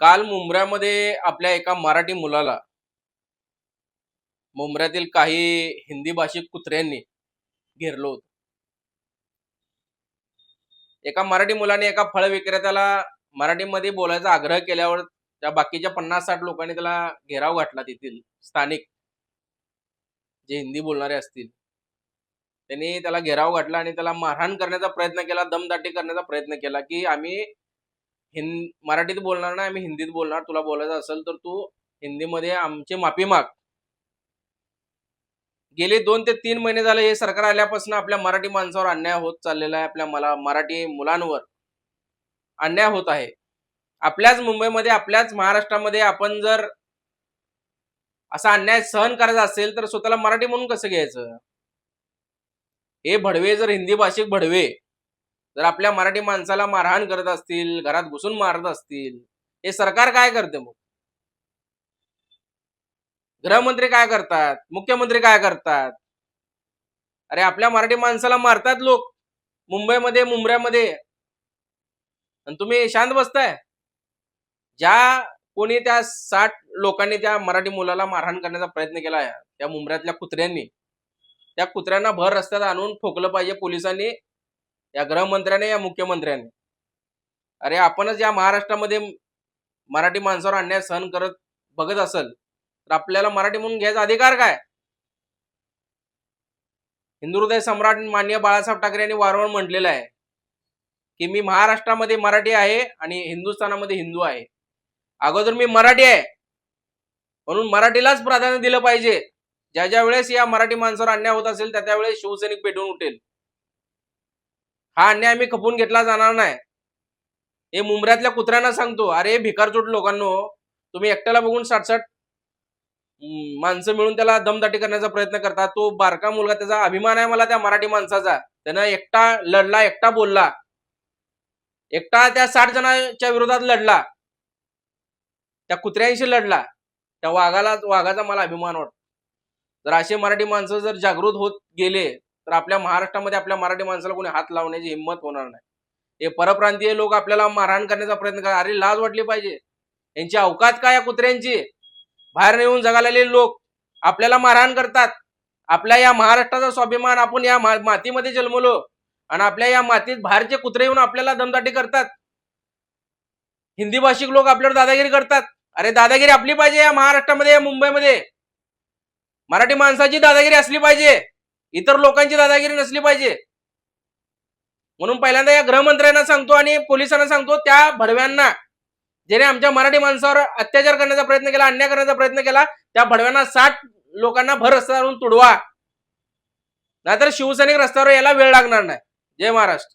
काल मुंबऱ्यामध्ये आपल्या एका मराठी मुलाला मुंबऱ्यातील काही हिंदी भाषिक कुत्र्यांनी घेरलो होतं. एका मराठी मुलाने एका फळ विक्रेत्याला मराठीमध्ये बोलायचा आग्रह केल्यावर त्या बाकीच्या पन्नास साठ लोकांनी त्याला घेराव घातला तेथील स्थानिक जे हिंदी बोलणारे असतील. त्यांनी त्याला घेराव घातला आणि त्याला मारहाण करण्याचा प्रयत्न केला दमदाटी करण्याचा प्रयत्न केला की आम्ही हिंद मराठीत बोलणार नाही आम्ही हिंदीत बोलणार. तुला बोलायचं असेल तर तू हिंदीमध्ये आमची माफी माग. गेले दोन ते तीन महिने झाले हे सरकार आल्यापासून आपल्या मराठी माणसावर अन्याय होत चाललेला आहे आपल्या मला मराठी मुलांवर अन्याय होत आहे. आपल्याच मुंबईमध्ये आपल्याच महाराष्ट्रामध्ये आपण जर असा अन्याय सहन करायचा असेल तर स्वतःला मराठी म्हणून कसं घ्यायचं? हे भडवे जर हिंदी भाषिक भडवे जर आपल्या मराठी माणसाला मारहाण करत असतील घरात घुसून मारत असतील हे सरकार काय करते मग? गृहमंत्री काय करतात? मुख्यमंत्री काय करतात? अरे आपल्या मराठी माणसाला मारतात लोक मुंबईमध्ये मुंबऱ्यामध्ये आणि तुम्ही शांत बसताय? ज्या कोणी त्या साठ लोकांनी त्या मराठी मुलाला मारहाण करण्याचा प्रयत्न केला आहे त्या मुंबऱ्यातल्या कुत्र्यांनी त्या कुत्र्यांना भर रस्त्यात आणून ठोकलं पाहिजे पोलिसांनी या गृहमंत्र्याने या मुख्यमंत्र्याने. अरे आपणच या महाराष्ट्रामध्ये मराठी माणसावर अन्याय सहन करत बघत असेल तर आपल्याला मराठी म्हणून घ्यायचा अधिकार काय? हिंदू हृदय सम्राट मान्य बाळासाहेब ठाकरे यांनी वारंवार म्हटलेलं आहे की मी महाराष्ट्रामध्ये मराठी आहे आणि हिंदुस्थानामध्ये हिंदू आहे. अगोदर मी मराठी आहे. म्हणून मराठीलाच प्राधान्य दिलं पाहिजे. ज्या ज्या वेळेस या मराठी माणसावर अन्याय होत असेल त्या त्यावेळेस शिवसैनिक पेटून उठेल. हा अन्याय आम्ही खपून घेतला जाणार नाही. हे मुंबऱ्यातल्या कुत्र्यांना सांगतो. अरे भिकारचोट लोकांनो. तुम्ही एकट्याला बघून साठसाठ माणसं मिळून त्याला दमदाटी करण्याचा प्रयत्न करतात तो बारका मुलगा त्याचा अभिमान आहे मला त्या मराठी माणसाचा. त्यानं एकटा लढला एकटा बोलला. एकटा त्या साठ जणांच्या विरोधात लढला. त्या कुत्र्यांशी लढला. त्या वाघाला वाघाचा मला अभिमान वाटतो. जर असे मराठी माणसं जर जागृत होत गेले तर आपल्या महाराष्ट्रामध्ये आपल्या मराठी माणसाला कोणी हात लावण्याची हिंमत होणार नाही. हे परप्रांतीय लोक आपल्याला मारहाण करण्याचा प्रयत्न करतात. अरे लाज वाटली पाहिजे. यांची अवकात काय या कुत्र्यांची? बाहेर येऊन जगालेले लोक आपल्याला मारहाण करतात. आपल्या या महाराष्ट्राचा स्वाभिमान आपण या मातीमध्ये जन्मलो आणि आपल्या या मातीत बाहेरचे कुत्रे येऊन आपल्याला दमदाटी करतात. हिंदी भाषिक लोक आपल्यावर दादागिरी करतात. अरे दादागिरी आपली पाहिजे या महाराष्ट्रामध्ये या मुंबईमध्ये. मराठी माणसाची दादागिरी असली पाहिजे. इतर लोकांची दादागिरी नसली पाहिजे. म्हणून पहिल्यांदा या गृहमंत्र्यांना सांगतो आणि पोलिसांना सांगतो त्या भडव्यांना ज्याने आमच्या मराठी माणसावर अत्याचार करण्याचा प्रयत्न केला अन्याय करण्याचा प्रयत्न केला त्या भडव्यांना साठ लोकांना भर रस्त्यावरून तुडवा. नाहीतर शिवसैनिक रस्त्यावर यायला वेळ लागणार नाही. जय महाराष्ट्र.